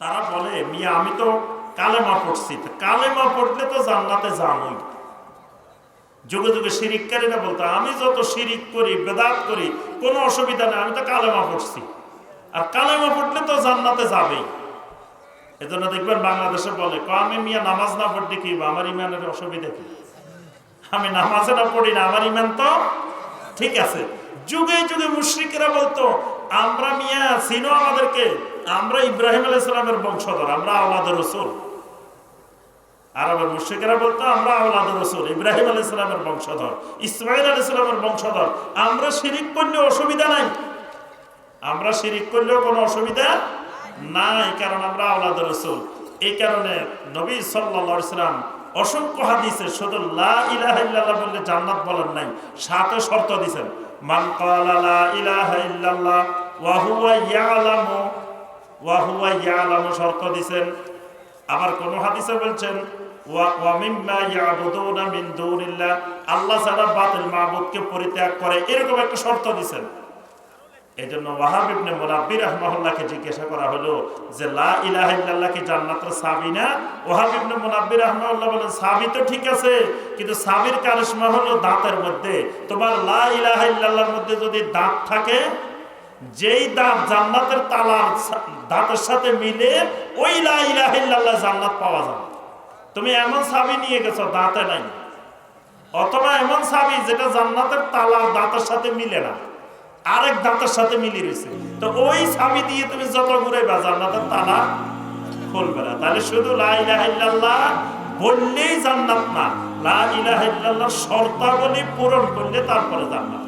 তারা বলে, মিয়া, আমি তো কালেমা পড়ছি কালেমা পড়লে তো জান্নাতে যামই। যুগে যুগে শিরিককারীরা বলতো, আমি যত শিরিক করি, বেদাত করি, কোনো অসুবিধা নেই, আমি তো কালেমা পড়ছি। আর কালেমা পড়লে তো জান্নাতে যাবেই। এজন্য দেখবেন বাংলাদেশে বলে ক আমি মিয়া, নামাজ না পড়লে কি আমার ইমানের অসুবিধা কি? আমি নামাজে না পড়ি না, আমার ইমান তো ঠিক আছে। যুগে যুগে মুশ্রিকেরা বলতো, আমরা মিয়া, চিনো আমাদেরকে। আমরা ইব্রাহিম আলাইসালামের বংশধর, আমরা আওলাদের রসুল। আরবের মুশ্রিকেরা বলতো, আমরা আওলাদের রসুল, ইব্রাহিম আলাইসালামের বংশধর ইসমাইল আলাইসালামের বংশধর। আমরা শিরিক করলে অসুবিধা নাই। আমরা শিরিক করলেও কোনো অসুবিধা নাই, কারণ আমরা আওলাদের রসুল। এই কারণে নবী সাল্লা সাল্লাম অসংখ্য হাদিসে শুধু লা ইলাহা ইল্লাল্লাহ বললে জান্নাত বলেন নাই সাথে শর্ত দিছেন মান ক্বালা লা ইলাহা ইল্লাল্লাহ ওয়া হুয়া ইয়ালামু, ওয়া হুয়া ইয়ালামু শর্ত দিছেন আবার কোন হাদিসে বলছেন আল্লাহ ছাড়া বাতিল মাবুদকে পরিত্যাগ করে, এরকম একটা শর্ত দিছেন এই জন্য ওয়াহাব ইবনে মুনাব্বির রাহমাহুল্লাহকে জিজ্ঞাসা করা হলো যে, লা ইলাহা ইল্লাল্লাহ কি জান্নাতের সাবি না? ওয়াহাব ইবনে মুনাব্বির রাহমাহুল্লাহ বলেন, সাবি তো ঠিক আছে, কিন্তু সাবির কারিশমা হলো দাঁতের মধ্যে। তোমার লা ইলাহা ইল্লাল্লাহর মধ্যে যদি দাঁত থাকে, যেই দাঁত জান্নাতের তালার দাঁতের সাথে মিলে, ওই লা ইলাহা জান্নাত পাওয়া যাবে। তুমি এমন সাবি নিয়ে গেছো, দাঁতে নাই। অথবা এমন সাবি যেটা জান্নাতের তালার দাঁতের সাথে মিলে না। আরেক দাঁতের সাথে মিলিয়ে রয়েছে। তো ওই স্বামী দিয়ে তুমি যত ঘুরে বা না তালা খুলবে না। তাহলে শুধু বললেই জান্নাত না। লা ইলাহা ইল্লাল্লাহ শর্তাবলী পূরণ করলে তারপরে জান্নাত।